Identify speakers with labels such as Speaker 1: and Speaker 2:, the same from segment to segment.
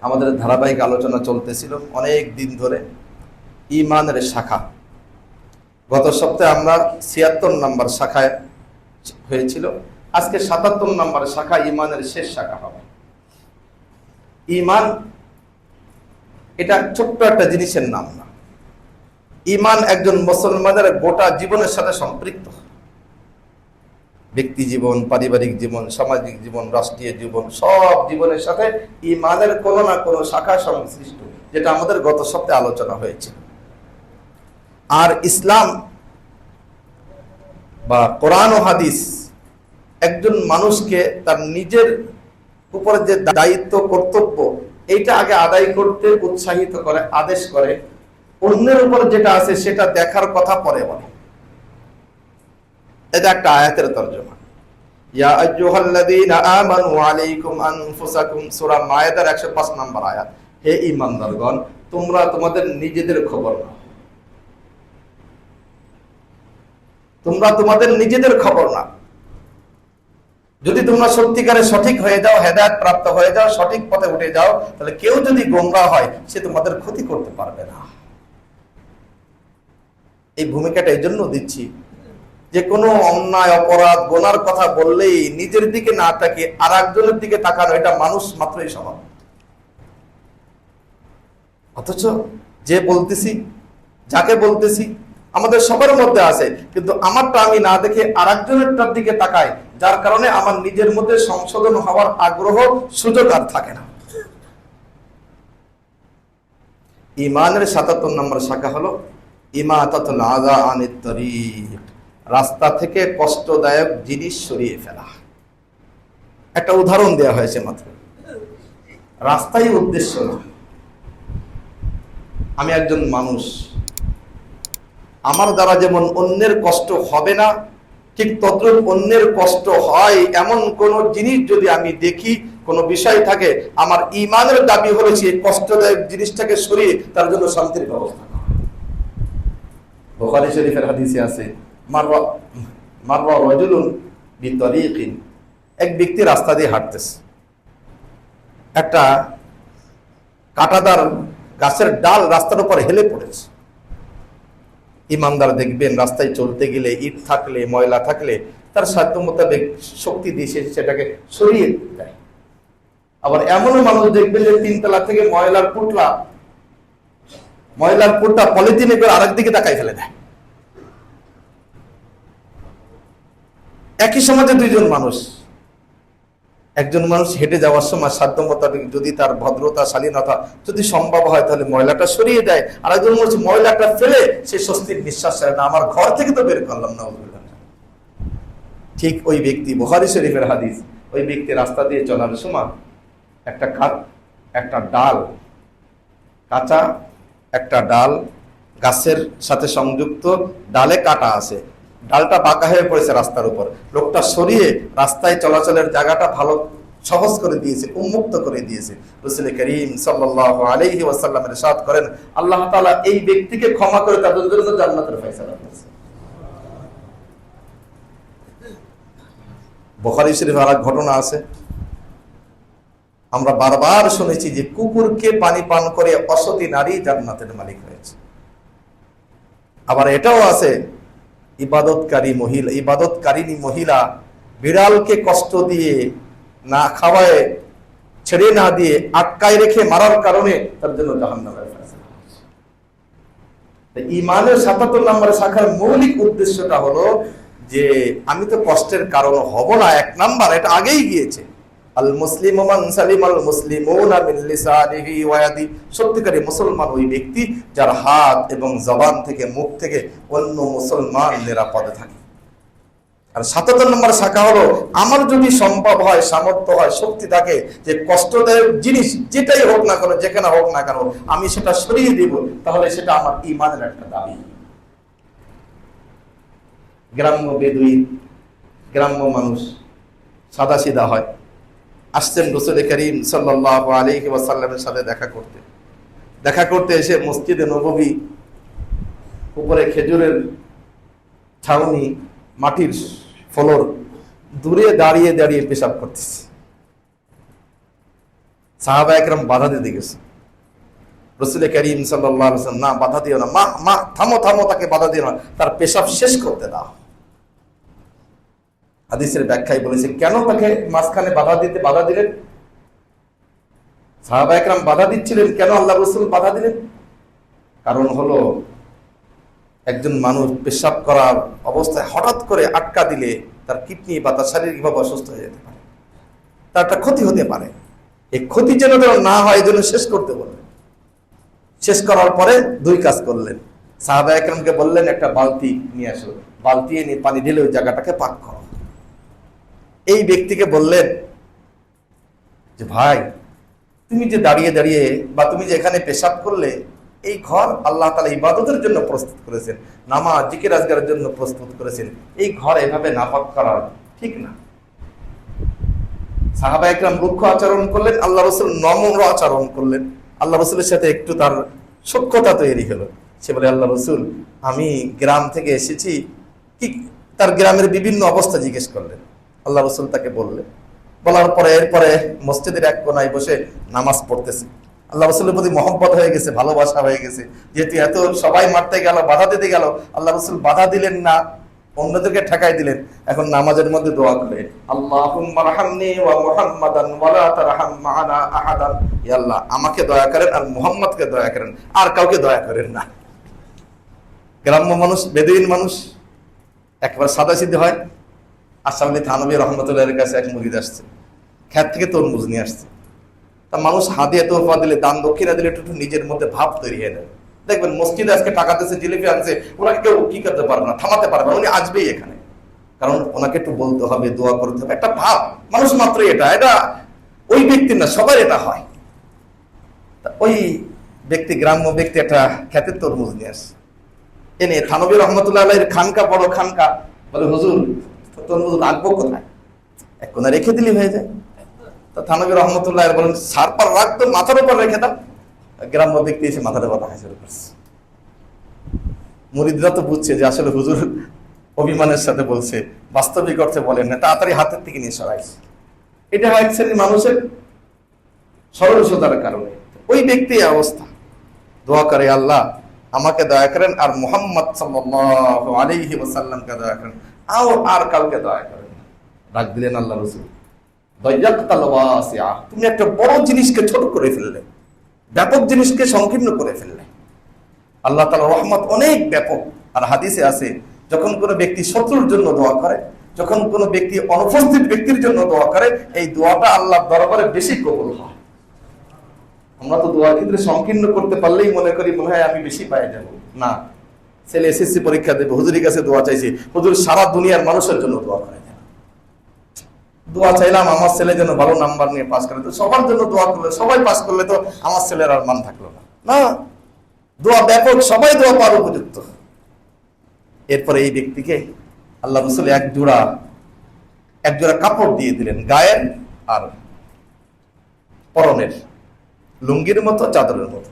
Speaker 1: আমাদের ধারাবাহিক আলোচনা চলতেছিল অনেক দিন ধরে ইমানের শাখা। গত সপ্তাহে আমরা ছিয়াত্তর নাম্বার শাখায় হয়েছিল। আজকে সাতাত্তর নাম্বার শাখা ইমানের শেষ শাখা হবে। ইমান, এটা ছোট্ট একটা জিনিসের নাম না। ইমান একজন মুসলমানের গোটা জীবনের সাথে সম্পৃক্ত। ব্যক্তি জীবন, পারিবারিক জীবন, সামাজিক জীবন, রাষ্ট্রীয় জীবন, সব জীবনের সাথে ইমানের কোনো না কোনো শাখা সংশ্লিষ্ট, যেটা আমাদের গত সপ্তাহে আলোচনা হয়েছে। আর ইসলাম বা কোরআন ও হাদিস একজন মানুষকে তার নিজের উপরে যে দায়িত্ব, কর্তব্য, এইটা আগে আদায় করতে, উৎসাহিত করে, আদেশ করে, অন্যের উপর যেটা আছে সেটা দেখার কথা পরে বলে। এটা একটা আয়াতের তর্জমা। আইয়ুহাল্লাযীনা আমানু আলাইকুম আনফুসাকুম, সূরা মায়েদার 105 নম্বর আয়াত। হে ঈমানদারগণ, তোমরা তোমাদের নিজেদের খবর নাও। তোমরা তোমাদের নিজেদের খবর না যদি তোমরা সত্যিকারে সঠিক হয়ে যাও, হেদায়ত প্রাপ্ত হয়ে যাও, সঠিক পথে উঠে যাও, তাহলে কেউ যদি গোমরা হয়, সে তোমাদের ক্ষতি করতে পারবে না। এই ভূমিকাটা এই জন্য দিচ্ছি। যে কোনো অন্যায়, অপরাধ, গোনার কথা বললেই নিজের দিকে না তাকে আর একজনের দিকে তাকানো, এটা মানুষ মাত্রই স্বভাব অথচ যে বলতেছি, যাকে বলতেছি, আমাদের সবার মধ্যে আছে, কিন্তু আমারটা আমি না দেখে আর একজনেরটার দিকে তাকাই, যার কারণে আমার নিজের মধ্যে সংশোধন হওয়ার আগ্রহ সুযোগ আর থাকে না। ইমানের সাতাত্তর নম্বর শাখা হলো, ইমাতাতুল আযা আনিত রাস্তা থেকে কষ্টদায়ক জিনিস সরিয়ে ফেলা। একটা উদাহরণ দেয়া হয়েছে মাত্র। রাস্তাই উদ্দেশ্য না। আমি একজন মানুষ। আমার দ্বারা যেমন অন্যের কষ্ট হবে না, ঠিক তদ্রুপ অন্যের কষ্ট হয় এমন কোন জিনিস যদি আমি দেখি, কোনো বিষয় থাকে, আমার ইমানের দাবি হলো সেই কষ্টদায়ক জিনিসটাকে সরিয়ে তার জন্য শান্তির ব্যবস্থা। বুখারী শরীফের হাদিসে আছে বিতরিকিন। এক ব্যক্তি রাস্তা দিয়ে হাঁটতেছে। একটা কাটাদার গাছের ডাল রাস্তার উপর হেলে পড়েছে। ইমানদার দেখবেন, রাস্তায় চলতে গেলে ইট থাকলে, ময়লা থাকলে তার সাধ্য মোতাবেক শক্তি দিয়ে সেটাকে সরিয়ে দেয়। আবার এমনও মানুষ দেখবেন যে তিনতলা থেকে ময়লার পুটলা, ময়লার পুটটা পলিথিনে করে আরেক দিকে তাকাই ফেলে দেয়। একই সমাজে দুইজন মানুষ। একজন মানুষ হেঁটে যাওয়ার সময় সাধ্য মোতাবেক যদি তার ভদ্রতা, শালীনতা যদি সম্ভব হয়, তাহলে ময়লাটা সরিয়ে দেয়। আর একজন মানুষ ময়লাটা ফেলে সে স্বস্তির নিঃশ্বাস ছাড়ে না। আমার ঘর থেকে তো বের করলাম না ঠিক ওই ব্যক্তি বুহারি শরীফের হাদিস, ওই ব্যক্তি রাস্তা দিয়ে চলার সময় একটা কাঠ একটা ডাল, কাঁচা একটা ডাল গাছের সাথে সংযুক্ত ডালে কাটা আছে। ডালটা বাঁকা হয়ে পড়েছে রাস্তার উপর। লোকটা সরিয়ে রাস্তায় চলাচলের জায়গাটা ভালো সহজ করে দিয়েছে, উন্মুক্ত করে দিয়েছে। রসুল করিম সাল্লাহ আলহি ওয়াসাল্লামের সাদ করেন, আল্লাহ তালা এই ব্যক্তিকে ক্ষমা করে তাদের জন্য জান্নাতের ফয়সালা করেছে। বখারি শরীফ আর ঘটনা আছে। আমরা বারবার শুনেছি যে কুকুরকে পানি পান করে অসতী নারী জান্নাতের মালিক হয়েছে। আবার এটাও আছে ইবাদতকারী মহিলা ইবাদতকারিনী মহিলা বিড়ালকে কষ্ট দিয়ে না খাওয়ায়, ছেড়ে না দিয়ে আটকায় রেখে মারার কারণে তার জন্য জাহান্নামের ইমানের সাতাত্তর নম্বরের শাখার মৌলিক উদ্দেশ্যটা হলো যে, আমি তো কষ্টের কারণ হব না, এক নাম্বার, এটা আগেই গিয়েছে। আল মুসলিম মান সালিম আল মুসলিমুনা মিন সত্যিকারী মুসলমান ওই ব্যক্তি যার হাত এবং জবান থেকে মুখ থেকে অন্য মুসলমান নিরাপদে থাকে। আর সাতাত্তর নম্বর শাখা হলো, আমার যদি সম্ভব হয়, সামর্থ্য হয়, শক্তি থাকে যে কষ্টদায়ক জিনিস যেটাই হোক না কেন, যেখানে হোক না কেন, আমি সেটা সরিয়ে দিব, তাহলে সেটা আমার ইমানের একটা দাবি। গ্রাম্য বেদুইন, গ্রাম্য মানুষ সাদা সিধা হয়। আসছেন রসুল করিম সাল্লাহ আলহি ওয়াসাল্লামের সাথে দেখা করতে। দেখা করতে এসে মসজিদে নবী উপরে খেজুরের ছাউনি, মাটির ফলর, দূরে দাঁড়িয়ে দাঁড়িয়ে পেশাব করতেছে। সাহাবা একরম বাধা দিতে গেছে। রসুল করিম সাল্লাম না, বাধা দিও না, মা মা, থামো থামো, তাকে বাধা দিও না, তার পেশাব শেষ করতে দাও। হাদিসের ব্যাখ্যায় বলেছে, কেন তাকে মাঝখানে বাধা দিতে, বাধা দিলেন? সাহাবা একরাম বাধা দিচ্ছিলেন, কেন আল্লাহ রসুল বাধা দিলেন? কারণ হলো, একজন মানুষ পেশাব করার অবস্থায় হঠাৎ করে আটকা দিলে তার কিডনি বা তার শারীরিকভাবে অসুস্থ হয়ে যেতে পারে। তার একটা ক্ষতি হতে পারে। এই ক্ষতি যেন যেন না হয়, এই জন্য শেষ করতে বললেন। শেষ করার পরে দুই কাজ করলেন। সাহাবা একরামকে বললেন, একটা বালতি নিয়ে আসো। বালতি এনে পানি ঢেলে ওই জায়গাটাকে পাক করো। এই ব্যক্তিকে বললেন যে, ভাই, তুমি যে দাঁড়িয়ে দাঁড়িয়ে বা তুমি যে এখানে পেশাব করলে, এই ঘর আল্লাহ তালা ইবাদতের জন্য প্রস্তুত করেছেন, নামাজ, জিকির আজগারের জন্য প্রস্তুত করেছেন, এই ঘর এভাবে নাপাক করা ঠিক না। সাহাবা একরাম রুক্ষ আচরণ করলেন, আল্লাহ রসুল নম্র আচরণ করলেন। আল্লাহ রসুলের সাথে একটু তার সক্ষতা তৈরি হলো। সে বলে, আল্লাহ রসুল, আমি গ্রাম থেকে এসেছি। কি, তার গ্রামের বিভিন্ন অবস্থা জিজ্ঞেস করলেন। আল্লাহ রসুল তাকে বললেন। বলার পরে এরপরে মসজিদের এক কোনায় বসে নামাজ পড়তেছে। আল্লাহ রসুলের প্রতি মহব্বত হয়ে গেছে, ভালোবাসা হয়ে গেছে। যেহেতু এত সবাই মারতে গেল, বাধা দিতে গেল, আল্লাহ রসুল বাধা দিলেন না, অন্যদেরকে ঠেকাই দিলেন। এখন নামাজের মধ্যে দোয়া করে আল্লাহুম্মা রাহামনি ওয়া মুহাম্মাদান ওয়া লা তারহাম আহাদান। ইয়া আল্লাহ, আমাকে দয়া করেন আর মুহাম্মদকে দয়া করেন, আর কাউকে দয়া করেন না। গ্রাম্য মানুষ, বেদুইন মানুষ, একবার সাদা সিদ্ধ হয় আসাম থানবী রহমতুল্লাহের কাছে এক মুরিদ আসছে। খ্যাত থেকে তরমুজ নিয়ে আসছে। তা মানুষ হাদিয়া তোফা দিলে, দান দক্ষিণা দিলে একটু নিজের মধ্যে ভাব তৈরি হয়ে যায় দেখবেন, মসজিদে আজকে টাকা দিচ্ছে জিলিপি আনছে ওনাকে কেউ কি করতে পারবে না, থামাতে পারবে না, উনি আসবেই এখানে। কারণ ওনাকে একটু বলতে হবে, দোয়া করতে হবে, একটা ভাব। মানুষ মাত্রই এটা এটা ওই ব্যক্তির না, সবার এটা হয়। ওই ব্যক্তি, গ্রাম্য ব্যক্তি একটা খ্যাতের তরমুজ নিয়ে আসছে। এনে থানবী রহমতুল্লাহ খানকা, বড় খানকা, বলে, হুজুর রাখব কোথায় এক কোনা রেখে দিলে হয়ে যায়। তা থানবী রহমতুল্লাহ বলেন, সার পার রাখতো মাথার উপর রেখে গ্রাম্য ব্যক্তি এসে মাথাটা কথা হাসি করছে। মুরিদরা তো বুঝছে যে আসলে হুজুর অভিমানের সাথে বলছে, বাস্তবিক অর্থে বলেন না, তাড়াতাড়ি হাতের থেকে নিয়ে সরাইছে এটা হয় এক শ্রেণির মানুষের সরলসতার কারণে। ওই ব্যক্তি অবস্থা। দোয়া করে আল্লাহ, আমাকে দয়া করেন আর মোহাম্মদ সাল্লাল্লাহু আলাইহি ওয়াসাল্লামকে দয়া করেন। আর আর কাউকে দয়া করেন না। ডাক দিলেন আল্লাহ রসুল। তুমি একটা বড় জিনিসকে ছোট করে ফেললে। ব্যাপক জিনিসকে সংকীর্ণ করে ফেললে। আল্লাহ তাআলা রহমত অনেক ব্যাপক। আর হাদিসে আছে, যখন কোনো ব্যক্তি শত্রুর জন্য দোয়া করে, যখন কোনো ব্যক্তি অনুপস্থিত ব্যক্তির জন্য দোয়া করে, এই দোয়াটা আল্লাহ দরবারে বেশি কবল হয়। আমরা তো দোয়া ক্ষেত্রে সংকীর্ণ করতে পারলেই মনে করি, মনে হয় আমি বেশি পাই যাব। না ছেলে এসএসসি পরীক্ষা দেবে, হুজুরের কাছে দোয়া চাইছি। হুজুর, সারা দুনিয়ার মানুষের জন্য দোয়া করে দোয়া চাইলাম আমার ছেলে যেন ভালো নাম্বার নিয়ে পাস করে। তো সবার জন্য দোয়া করলে, সবাই পাস করলে তো আমার ছেলের আর মান থাকল না। না, দোয়া ব্যাপক, সবাই দোয়া পাওয়ার উপযুক্ত। এরপরে এই ব্যক্তিকে আল্লাহ রসুল এক জোড়া এক জোড়া কাপড় দিয়ে দিলেন, গায়ের আর পরনের, লুঙ্গির মতো, চাদরের মতো।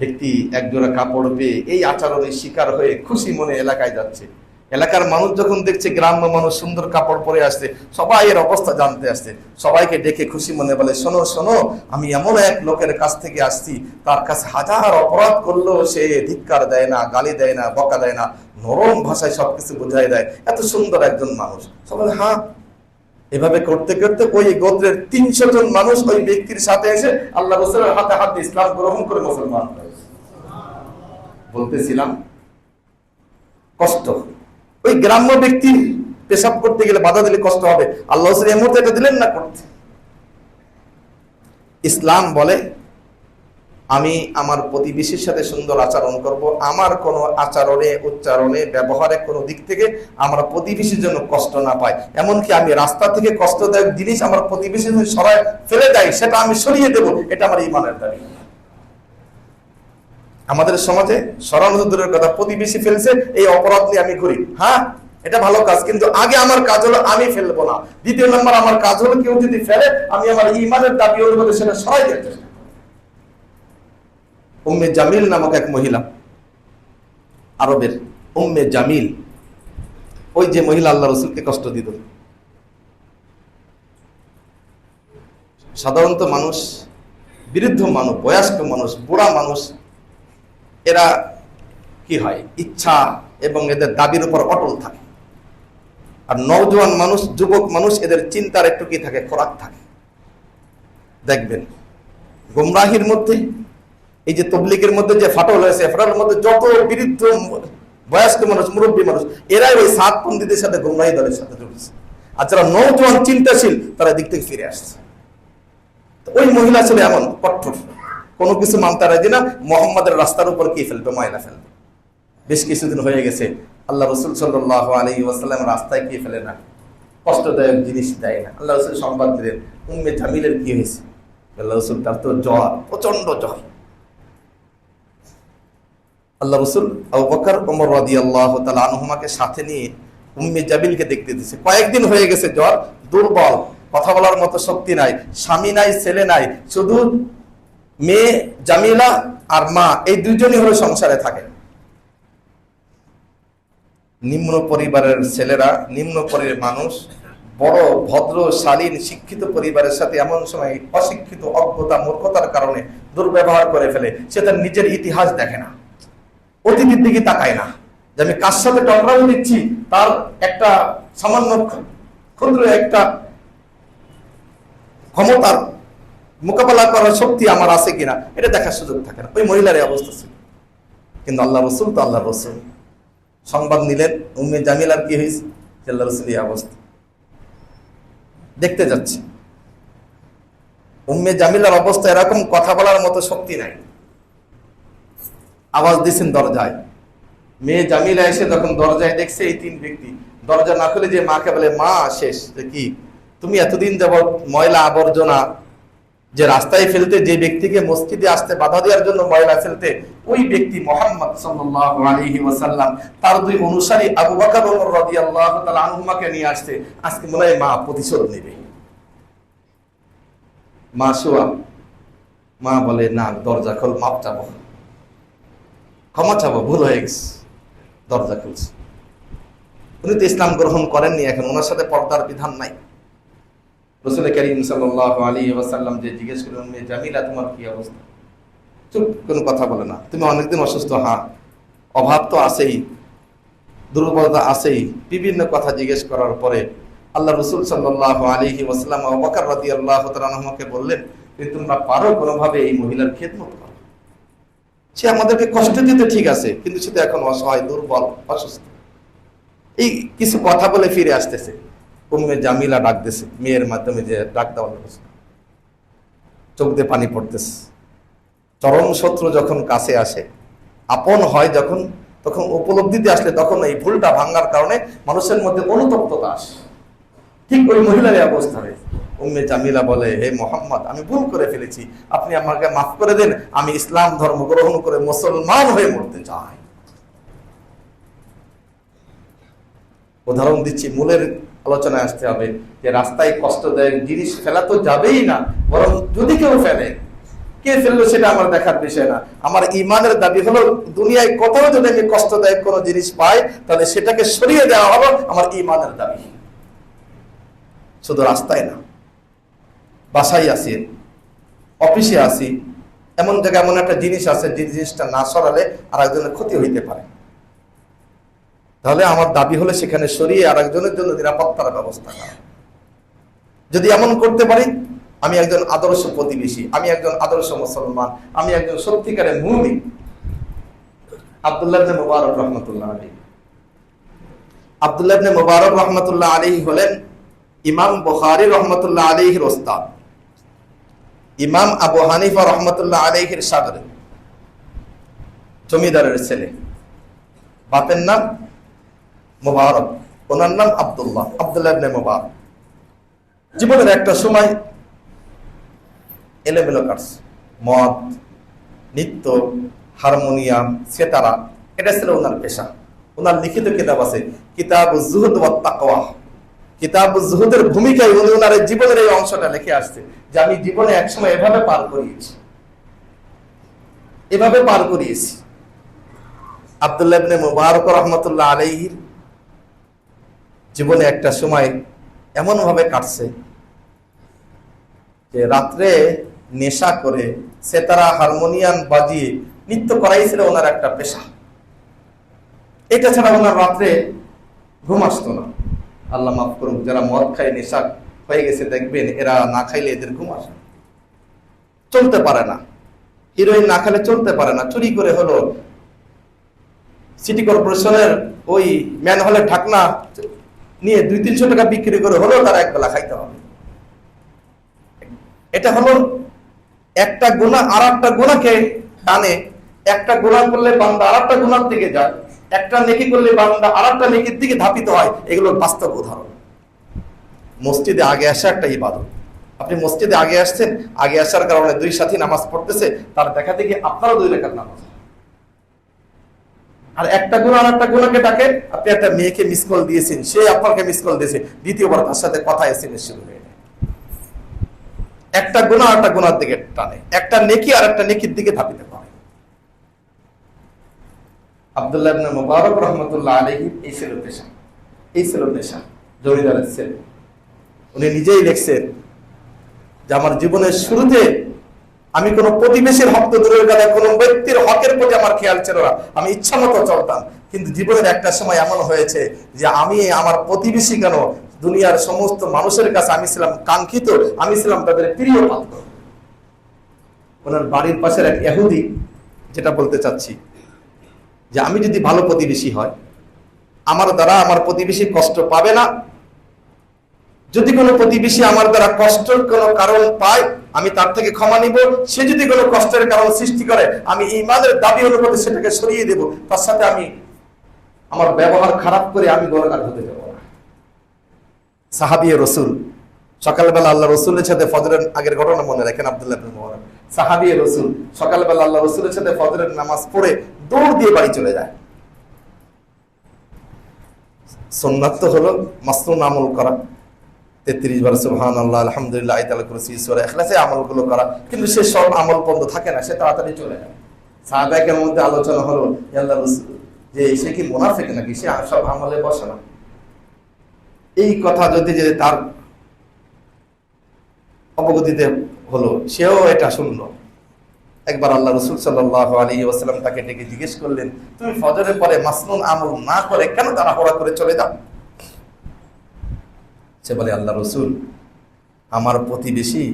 Speaker 1: ব্যক্তি এক জোড়া কাপড় পেয়ে এই আচরণের শিকার হয়ে খুশি মনে এলাকায় যাচ্ছে। এলাকার মানুষ যখন দেখছে গ্রাম্য মানুষ সুন্দর কাপড় পরে আসছে, সবাই এর অবস্থা জানতে আসছে। সবাইকে ডেকে খুশি মনে বলে, শোনো শোনো, আমি এমন এক লোকের কাছ থেকে আসছি, তার কাছে হাজার অপরাধ করলেও সে ধিক্কার দেয় না, গালি দেয় না, বকা দেয় না, নরম ভাষায় সবকিছু বোঝাই দেয়। এত সুন্দর একজন মানুষ। সবাই হ্যাঁ এভাবে করতে করতে ওই গোত্রের তিনশো জন মানুষ ওই ব্যক্তির সাথে এসে আল্লাহ রসুলের হাতে হাতে ইসলাম গ্রহণ করে মুসলমান হয়েছে। বলতেছিলাম, কষ্ট। ওই গ্রাম্য ব্যক্তি পেশাব করতে গেলে বাধা দিলে কষ্ট হবে। আল্লাহ এই মুহূর্তে এটা দিলেন না করতে। ইসলাম বলে, আমি আমার প্রতিবেশীর সাথে সুন্দর আচরণ করব, আমার কোনো আচরণে, উচ্চারণে, ব্যবহারে কোনো দিক থেকে আমার প্রতিবেশীর জন্য কষ্ট না পাই এমনকি আমি রাস্তা থেকে কষ্টদায়ক জিনিস আমার প্রতিবেশী যদি সরায় ফেলে দেয়, সেটা আমি সরিয়ে দেব, এটা আমার ইমানের দাবি। আমাদের সমাজে সরানো কথা প্রতিবেশী ফেলছে, এই অপরাধ নিয়ে আমি ঘুরি। হ্যাঁ এটা ভালো কাজ, কিন্তু আগে আমার কাজ হলো আমি ফেলব না। দ্বিতীয় নম্বর, আমার কাজ হলো কেউ যদি ফেলে, আমি আমার ইমানের দাবি অনুভূতি সেটা সরাই দিতে উম্মে জামিল নামক এক মহিলা, আরবের উম্মে জামিল, ওই যে মহিলা আল্লাহ রসুলকে কষ্ট দিত। সাধারণত মানুষ বৃদ্ধ মানুষ, বয়স্ক মানুষ, বুড়া মানুষ এরা কি হয়? ইচ্ছা এবং এদের দাবির উপর অটল থাকে। আর নওজোয়ান মানুষ, যুবক মানুষ, এদের চিন্তার একটু কি থাকে? খোরাক থাকে। দেখবেন, গুমরাহির মধ্যে, এই যে তবলিগের মধ্যে যে ফাটল হয়েছে ফাটলের মধ্যে যত বিরুদ্ধ বয়স্ক মানুষ, মুরব্বী মানুষ, এরাই ওই সাত পন্ডিতের সাথে গুমরাহি দলের সাথে জড়িয়েছে আর যারা নৌজওয়ান চিন্তাশীল, তারা দিক থেকে ফিরে আসছে। ওই মহিলা ছিল এমন কঠোর। কোনো কিছু মানতে রাজি না, মোহাম্মদের রাস্তার উপর কি ফেলবে? ময়লা ফেলবে। বেশ কিছুদিন হয়ে গেছে, আল্লাহ রসুল সাল্লাহ আলী ওয়াসাল্লাম রাস্তায় কি ফেলে না? কষ্টদায়ক জিনিস দেয় না। আল্লাহ রসুল সংবাদ দিলেন, উম্মে জামিলের কি হয়েছে? আল্লাহ রসুল, তার তো জ্বর প্রচণ্ড জ্বর। আল্লাহ রসুল আবু বকর রাদি আল্লাহ তালা আনহুমাকে সাথে নিয়ে উম্মে জাবিলকে দেখতে দিছে কয়েকদিন হয়ে গেছে জ্বর, দুর্বল, কথা বলার মতো শক্তি নাই, স্বামী নাই, ছেলে নাই, শুধু মেয়ে জামিলা আর মা, এই দুজনই হলো সংসারে থাকে। নিম্ন পরিবারের ছেলেরা, নিম্ন পরিবারের মানুষ, বড়, ভদ্র, শালীন, শিক্ষিত পরিবারের সাথে এমন সময় অশিক্ষিত, অজ্ঞতা, মূর্খতার কারণে দুর্ব্যবহার করে ফেলে, সে তার নিজের ইতিহাস দেখে না। অতীতের দিকে তাকায় না। যে আমি কার সাথে টকরাও দিচ্ছি, তার একটা সামান্য ক্ষুদ্র একটা ক্ষমতার মোকাবেলা করার শক্তি আমার আছে কিনা, এটা দেখার সুযোগ থাকে না। ওই মহিলার এই অবস্থা ছিল। কিন্তু আল্লাহ রসুল তো আল্লাহ রসুল। সংবাদ নিলেন, উম্মে জামিলার কি হয়েছে? আল্লাহ রসুল এই অবস্থা। দেখতে যাচ্ছে। উম্মে জামিলার অবস্থা এরকম কথা বলার মতো শক্তি নাই। আওয়াজ দিয়েছেন দরজায়। মেয়ে জামিলা এসে যখন দরজায় দেখছে এই তিন ব্যক্তি, দরজা না খুলে যে মাকে বলে, মা, শেষ। কি? তুমি এতদিন যাবৎ ময়লা আবর্জনা যে রাস্তায় ফেলতে যে ব্যক্তিকে মসজিদে আসতে বাধা দেওয়ার জন্য ময়লা ফেলতে, ওই ব্যক্তি মোহাম্মদ আলাইহি তার দুই অনুসারী আবু বকর আনহুমাকে নিয়ে আসতে আজকে মনে হয় মা প্রতিশোধ নেবে। মা শোয়া। মা বলে, না দরজা খোল, মাপ চাবো। ক্ষমা চাবো, ভুল হয়ে গেছে। দরজা খুলছে। উনি তো ইসলাম গ্রহণ করেননি, এখন ওনার সাথে পর্দার বিধান নাই। রসুল করিম সাল্লাহ আলী ওয়াসাল্লাম যে জিজ্ঞেস করলেন মেয়ে জামিলা, তোমার কি অবস্থা? চুপ, কোনো কথা বলে না। তুমি অনেকদিন অসুস্থ হ্যাঁ। অভাব তো আছেই, দুর্বলতা আছেই। বিভিন্ন কথা জিজ্ঞেস করার পরে আল্লাহ রসুল সাল্লাহ আলিহি ওয়াসাল্লাম বকর রাদি আল্লাহ তালকে বললেন, যে তোমরা পারো কোনোভাবে এই মহিলার খেদমত করো। সে আমাদেরকে কষ্ট দিতে ঠিক আছে, কিন্তু সে তো এখন অসহায়, দুর্বল, অসুস্থ। এই কিছু কথা বলে ফিরে আসতেছে। উম্মে জামিলা ডাক মেয়ের মাধ্যমে যে ডাক দেওয়া হয়েছে চোখ দিয়ে পানি পড়তেছে। চরম শত্রু যখন কাছে আসে, আপন হয় যখন, তখন উপলব্ধিতে আসলে তখন এই ভুলটা ভাঙার কারণে মানুষের মধ্যে অনুতপ্ততা আসে। ঠিক ওই মহিলার অবস্থা হয়েছে। উম্মে জামিলা বলে, হে মোহাম্মদ, আমি ভুল করে ফেলেছি। আপনি আমাকে মাফ করে দেন। আমি ইসলাম ধর্ম গ্রহণ করে মুসলমান হয়ে মরতে চাই। উদাহরণ দিচ্ছি, মূলের আলোচনায় আসতে হবে যে রাস্তায় কষ্টদায়ক জিনিস ফেলা তো যাবেই না, বরং যদি কেউ ফেলে, কে ফেলল সেটা আমার দেখার বিষয় না। আমার ইমানের দাবি হলো, দুনিয়ায় কোথাও যদি আমি কষ্টদায়ক কোনো জিনিস পাই, তাহলে সেটাকে সরিয়ে দেওয়া হলো আমার ইমানের দাবি। শুধু রাস্তায় না, বাসায় আসি অফিসে আসি এমন জায়গায় এমন একটা জিনিস আছে, যে জিনিসটা না সরালে আর একজনের ক্ষতি হইতে পারে। তাহলে আমার দাবি হলে সেখানে সরিয়ে আর একজনের জন্য নিরাপত্তার ব্যবস্থা করা। যদি এমন করতে পারি, আমি একজন আদর্শ প্রতিবেশী, আমি একজন আদর্শ মুসলমান, আমি একজন সত্যিকারের মুমিন। আবদুল্লাহ মুবারক রহমতুল্লাহ আলী আবদুল্লাহ মুবারক রহমতুল্লাহ আলী হলেন ইমাম বখারি রহমতুল্লাহ আলীহির ওস্তাদ। ইমাম আবু হানিফা রহমতুল্লাহ আলীহির সাগর। জমিদারের ছেলে। বাপের নাম মোবারক। ওনার নাম আবদুল্লাহ আবদুল্লাহ ইবনে মোবারক। জীবনের একটা সময় এলোমেলো কাটছে মদ, নৃত্য, হারমোনিয়াম, সেতারা, এটা ছিল ওনার পেশা। ওনার লিখিত কিতাব আছে, কিতাব জুহুদ ওয়া তাকওয়া। কিতাব জুহুদের ভূমিকায় উনি ওনার জীবনের এই অংশটা লিখে আসছে, যে আমি জীবনে একসময় এভাবে পার করিয়েছি। এভাবে পার করিয়েছি। আবদুল্লাহ ইবনে মুবারক রহমতুল্লাহ আলাইহির জীবনে একটা সময় এমনভাবে কাটছে যে রাত্রে নেশা করে সেতারা হারমোনিয়াম বাজিয়ে নৃত্য করাই ছিল ওনার একটা পেশা। এটা ছাড়া ওনার রাত্রে ঘুম আসতো না। আল্লাহ মাফ করুন যারা মদ খায়, নেশা হয়ে গেছে, দেখবেন এরা না খাইলে এদের ঘুম আসে। চলতে পারে না। হিরোইন না খেলে চলতে পারে না। চুরি করে হলো সিটি কর্পোরেশনের ওই ম্যান হলের ঢাকনা নিয়ে দুই তিনশো টাকা বিক্রি করে হলেও তারা একবেলা খাইতে হবে। এটা হলো একটা গুণা আর একটা গুণাকে টানে। একটা গুণা করলে বান্দা আর একটা গুণার দিকে যায়, একটা নেকি করলে বান্দা আর একটা নেকির দিকে ধাপিত হয়, এগুলোর বাস্তব উদাহরণ। মসজিদে আগে আসা একটা ইবাদত। আপনি মসজিদে আগে আসছেন, আগে আসার কারণে দুই সাথী নামাজ পড়তেছে, তার দেখা দেখি আপনারও দুই রেখার নামাজ। আর একটা গুণ আর একটা গুণাকে ডাকে আপনি একটা মেয়েকে মিস কল দিয়েছেন, সে আপনাকে মিস কল দিয়েছে, দ্বিতীয়বার তার সাথে কথা এসএমএস শুরু একটা গুণা আর একটা গুণার দিকে টানে। একটা নেকি আর একটা নেকির দিকে ধাপিতে পারে আব্দুল্লাহ ইবনে মুবারক রহমতুল্লাহ আলাইহি এই ছিল পেশা। এই ছিল পেশা, জমিদারের ছেলে। উনি নিজেই লিখছেন যে, আমার জীবনের শুরুতে আমি কোন প্রতিবেশীর হক তো দূরের কথা, কোন ব্যক্তির হকের প্রতি আমার খেয়াল ছিল না। আমি ইচ্ছা মতো চলতাম। কিন্তু জীবনের একটা সময় এমন হয়েছে যে আমি আমার প্রতিবেশী কেন দুনিয়ার সমস্ত মানুষের কাছে আমি ছিলাম কাঙ্ক্ষিত, আমি ছিলাম তাদের প্রিয় পাত্র। ওনার বাড়ির পাশের এক এহুদি যেটা বলতে চাচ্ছি, যে আমি যদি ভালো প্রতিবেশী হয়, আমার দ্বারা আমার প্রতিবেশী কষ্ট পাবে না। যদি কোনো প্রতিবেশী আমার দ্বারা কষ্টের কোনো কারণ পায় আমি তার থেকে ক্ষমা নিব। সে যদি কোনো কষ্টের কারণ সৃষ্টি করে, আমি ইমানের দাবি অনুপাতে সেটাকে সরিয়ে দেব। তার সাথে আমি আমার ব্যবহার খারাপ করে আমি গরকার হতে যাব না। সাহাবিয়ে রসুল, সকালবেলা আল্লাহ রসুলের সাথে ফজরের আগের ঘটনা মনে রাখেন সাহাবিয়ে রসুল, সকালবেলা আল্লাহ রসুলের সাথে ফজরের নামাজ পড়ে দৌড় দিয়ে বাড়ি চলে যায়। সোমনাথ তো হলো মাসনুন আমল করা। তেত্রিশ বার সুবহান আল্লাহ আলহামদুলিল্লাহ আইতাল ইখলাসে আমলগুলো করা। কিন্তু সে সব আমল বন্ধ থাকে না, সে তাড়াতাড়ি চলে যায়। সাহাবায়ের মধ্যে আলোচনা হলো যে সে কি মুনাফিক নাকি? সে সব আমলে বসে না। এই কথা যদি যে তার অবগতিতে হলো, সেও এটা শুনলো। একবার আল্লাহ রসুল সাল্লাহ আলী ওসালাম তাকে ডেকে জিজ্ঞেস করলেন, তুমি ফজরের পরে মাসনুন আমল না করে কেন তাড়াহুড়া করে চলে যাও? সে বলে, আল্লাহ রসুল, আমার প্রতিবেশী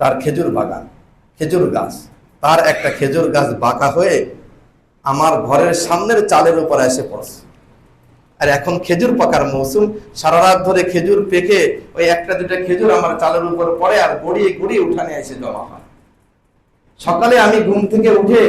Speaker 1: তার খেজুর বাগান, খেজুর গাছ, তার একটা খেজুর গাছ বাঁকা হয়ে আমার ঘরের সামনের চালের উপর এসে পড়ছে। আর এখন খেজুর পাকার মৌসুম, সারা রাত ধরে খেজুর পেকে ওই একটা দুটা খেজুর আমার চালের উপর পড়ে আর গড়িয়ে গড়িয়ে উঠানে এসে জমা হয়। সকালে আমি ঘুম থেকে উঠে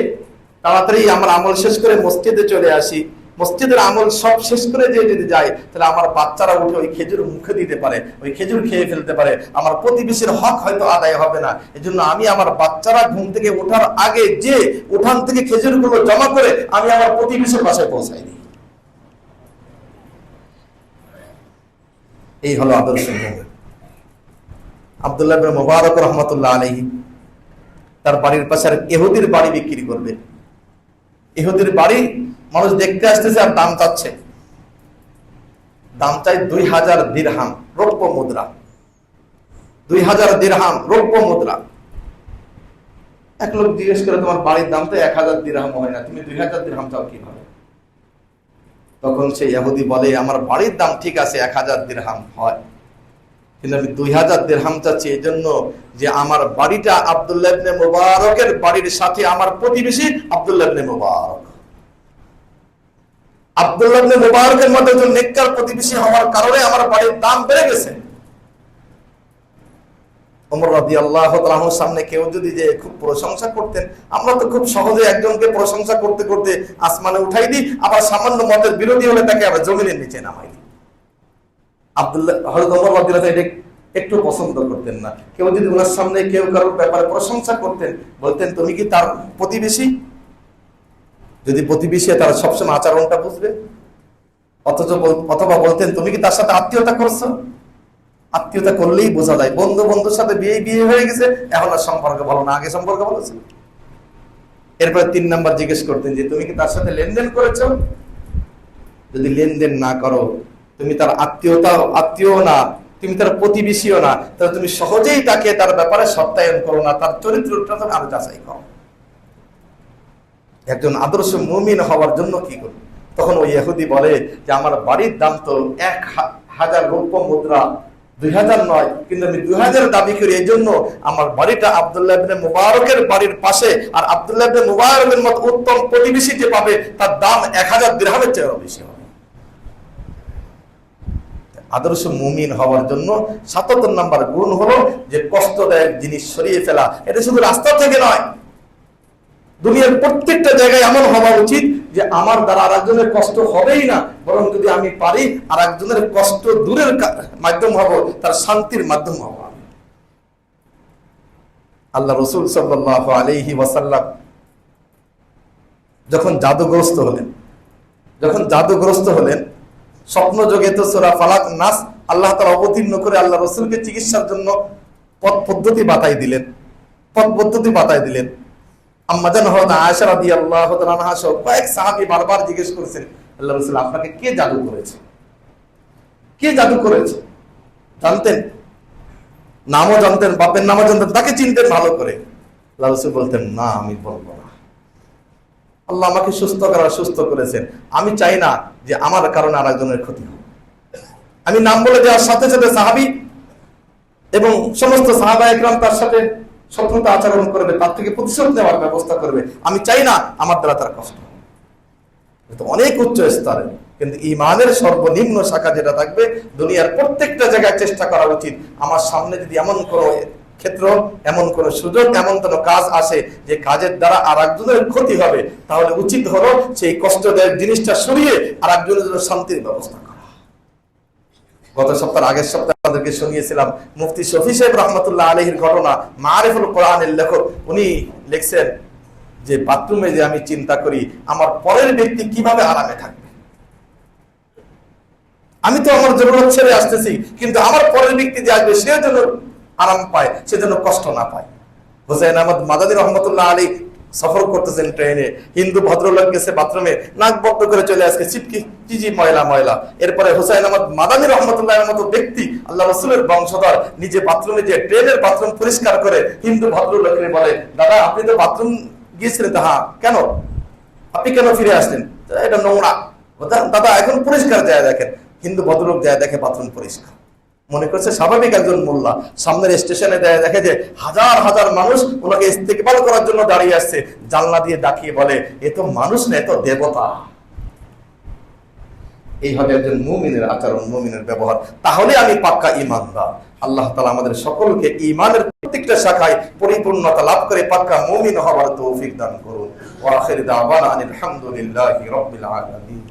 Speaker 1: তাড়াতাড়ি আমার আমল শেষ করে মসজিদে চলে আসি। মসজিদের আমল সব শেষ করে যে যদি যায়, তাহলে আমার বাচ্চারা উঠে ওই খেজুর মুখে দিতে পারে, ওই খেজুর খেয়ে ফেলতে পারে। আমার প্রতিবেশীর হক হয়তো আদায় হবে না। এজন্য আমি আমার বাচ্চারা ঘুম থেকে ওঠার আগে যে উঠান থেকে খেজুরগুলো জমা করে আমি আমার প্রতিবেশীর বাসায় পৌঁছাই দিই। এই হলো আদর্শ আবদুল্লাহ মুবারক রহমতুল্লাহ আলাইহি তার বাড়ির পাশে এহুদির বাড়ি বিক্রি করবে। এহুদির বাড়ি মানুষ দেখতে আসতেছে আর দাম চাচ্ছে। দাম চাই দুই হাজার দিরহাম, রৌপ্য মুদ্রা। দুই হাজার দিরহাম, রৌপ্য মুদ্রা। এক লোক জিজ্ঞেস করে, তোমার বাড়ির দাম তো এক হাজার দিরহাম হয় না, তুমি দুই হাজার দিরহাম চাও কীভাবে? তখন সেই ইহুদি বলে, আমার বাড়ির দাম ঠিক আছে, এক হাজার দিরহাম হয়। কিন্তু আমি দুই হাজার দিরহাম চাচ্ছি, এই জন্য যে আমার বাড়িটা আবদুল্লাহ ইবনে মুবারকের বাড়ির সাথে আমার প্রতিবেশী আবদুল্লাহ ইবনে মুবারক। আবদুল্লাহ মুবারকের মতো একজন নেককার প্রতিবেশী হওয়ার কারণে আমার বাড়ির দাম বেড়ে গেছে। সামনে কেউ যদি খুব প্রশংসা করতেন, আমরা তো খুব সহজে একজনকে প্রশংসা করতে করতে আসমানে উঠাই দিই, আবার সামান্য মতের বিরোধী হলে তাকে আবার জমিনের নিচে নামাই দিই। আব্দুল্লাহ একটু পছন্দ করতেন না। কেউ যদি ওনার সামনে কেউ কারোর ব্যাপারে প্রশংসা করতেন, বলতেন, তুমি কি তার প্রতিবেশী? যদি প্রতিবেশী তারা সবসময় আচরণটা বুঝবে? অথচ অথবা বলতেন, তুমি কি তার সাথে আত্মীয়তা করছ? আত্মীয়তা করলেই বোঝা যায় বন্ধু বন্ধুর সাথে বিয়ে বিয়ে হয়ে গেছে, এখন আর সম্পর্ক ভালো না, আগে সম্পর্ক ভালো ছিল। এরপরে তিন নাম্বার জিজ্ঞেস করতেন যে, তুমি কি তার সাথে লেনদেন করেছ? যদি লেনদেন না করো, তুমি তার আত্মীয়তা আত্মীয় না, তুমি তার প্রতিবেশীও না, তাহলে তুমি সহজেই তাকে তার ব্যাপারে সত্যায়ন করো না, তার চরিত্রটা আরও যাচাই করো একজন আদর্শ মুমিন হওয়ার জন্য কি করবে? তখন ওই ইহুদি বলে যে, আমার বাড়ির দাম তো এক হাজার রৌপ্য মুদ্রা, দুই হাজার নয়। কিন্তু আমি দুই হাজার দাবি করি, এই জন্য আমার বাড়িটা আবদুল্লাহ ইবনে মুবারকের বাড়ির পাশে। আর আবদুল্লাহ ইবনে মুবারকের মতো উত্তম প্রতিবেশী যে পাবে, তার দাম এক হাজার দিরহামের চেয়েও বেশি হবে। আদর্শ মুমিন হওয়ার জন্য সাতাত্তর নাম্বার গুণ হলো যে কষ্টদায়ক জিনিস সরিয়ে ফেলা। এটা শুধু রাস্তা থেকে নয় দুনিয়ার প্রত্যেকটা জায়গায় এমন হওয়া উচিত যে আমার দ্বারা আর একজনের কষ্ট হবেই না, বরং যদি আমি পারি আর একজনের কষ্ট দূরের মাধ্যম হব, তার শান্তির মাধ্যম হব আল্লাহ রসুল সাল্লাহ ওয়াসাল্লাম যখন জাদুগ্রস্ত হলেন, যখন জাদুগ্রস্ত হলেন স্বপ্ন যোগে তো সোরা ফালাক নাস, আল্লাহ তালা অবতীর্ণ করে আল্লাহ রসুলকে চিকিৎসার জন্য পথ পদ্ধতি বাতাই দিলেন, পথ পদ্ধতি বাতাই দিলেন। আম্মাজান হদ আয়েশা রাদিয়াল্লাহু তাআলা আনহা সহ কয়েক সাহাবী বারবার জিজ্ঞেস করেছেন, আল্লাহ রাসূল আপনাকে কে জাদু করেছে? কে জাদু করেছে? জানতেন? নামও জানতেন, বাপের নামও জানতেন, তাকে চিনতেন ভালো করে। আল্লাহ রাসূল বলতেন, না, আমি বলব না। আল্লাহ আমাকে সুস্থ করার, সুস্থ করেছেন। আমি চাই না যে আমার কারণে আরেকজনের ক্ষতি হোক। আমি নাম বলে দেওয়ার সাথে সাথে সাহাবী এবং সমস্ত সাহাবা একরাম তার সাথে সভ্যতা আচরণ করবে, তার থেকে প্রতিশোধ নেওয়ার ব্যবস্থা করবে। আমি চাই না আমার দ্বারা তার কষ্ট। অনেক উচ্চ স্তরে। কিন্তু ইমানের সর্বনিম্ন শাখা যেটা থাকবে, দুনিয়ার প্রত্যেকটা জায়গায় চেষ্টা করা উচিত। আমার সামনে যদি এমন কোনো ক্ষেত্র, এমন কোনো সুযোগ, এমন কোনো কাজ আসে যে কাজের দ্বারা আর একজনের ক্ষতি হবে, তাহলে উচিত হলো সেই কষ্টদায়ক জিনিসটা সরিয়ে আর একজনের জন্য শান্তির ব্যবস্থা করা। গত সপ্তাহ আগের সপ্তাহে আমাদেরকে শুনিয়েছিলাম। মুফতি শফি সাহেব রহমতুল্লাহ আলহির ঘটনা, মারিফুল কোরআনের লেখক, উনি লিখছেন যে, বাথরুমে যে আমি চিন্তা করি, আমার পরের ব্যক্তি কীভাবে আরামে থাকবে? আমি তো আমার জরুরত ছেড়ে আসতেছি, কিন্তু আমার পরের ব্যক্তি যে আসবে, সে যেন আরাম পায়, সে যেন কষ্ট না পায়। হোসেন আহমদ মাদানী রহমতুল্লাহ আলী সফর করতেছেন ট্রেনে। হিন্দু ভদ্রলোক গেছে বাথরুমে, নাক বদ্ধ করে চলে আসছে চিপকি চিজি ময়লা ময়লা। এরপরে হোসেন আহমদ মাদানী রহমতুল্লাহ মতো ব্যক্তি আল্লাহ রসুলের বংশধর নিজে বাথরুমে যে ট্রেনের বাথরুম পরিষ্কার করে হিন্দু ভদ্রলোকের বলে দাদা, আপনি তো বাথরুম গিয়েছিলেন তো? হ্যাঁ। কেন? আপনি কেন ফিরে আসলেন? এটা নোংরা। দাদা এখন পরিষ্কার যায় দেখেন। হিন্দু ভদ্রলোক যায় দেখে বাথরুম পরিষ্কার। মনে করছে স্বাভাবিক একজন মোল্লা, সামনের স্টেশনে দেয় দেখে যে হাজার হাজার মানুষ ওনাকে ইস্তেকবাল করার জন্য দাঁড়িয়ে আসছে। জানলা দিয়ে ডাকিয়ে বলে, এ তো মানুষ না, এ তো দেবতা। এইভাবে একজন মুমিনের আচরণ, মুমিনের ব্যবহার, তাহলে আমি পাক্কা ইমানদার আল্লাহ তালা আমাদের সকলকে ইমানের প্রত্যেকটা শাখায় পরিপূর্ণতা লাভ করে পাক্কা মুমিন হবার তৌফিক দান করুন। ওয়া আখির দাওয়ানা আনিল হামদুলিল্লাহি রাব্বিল আলামিন।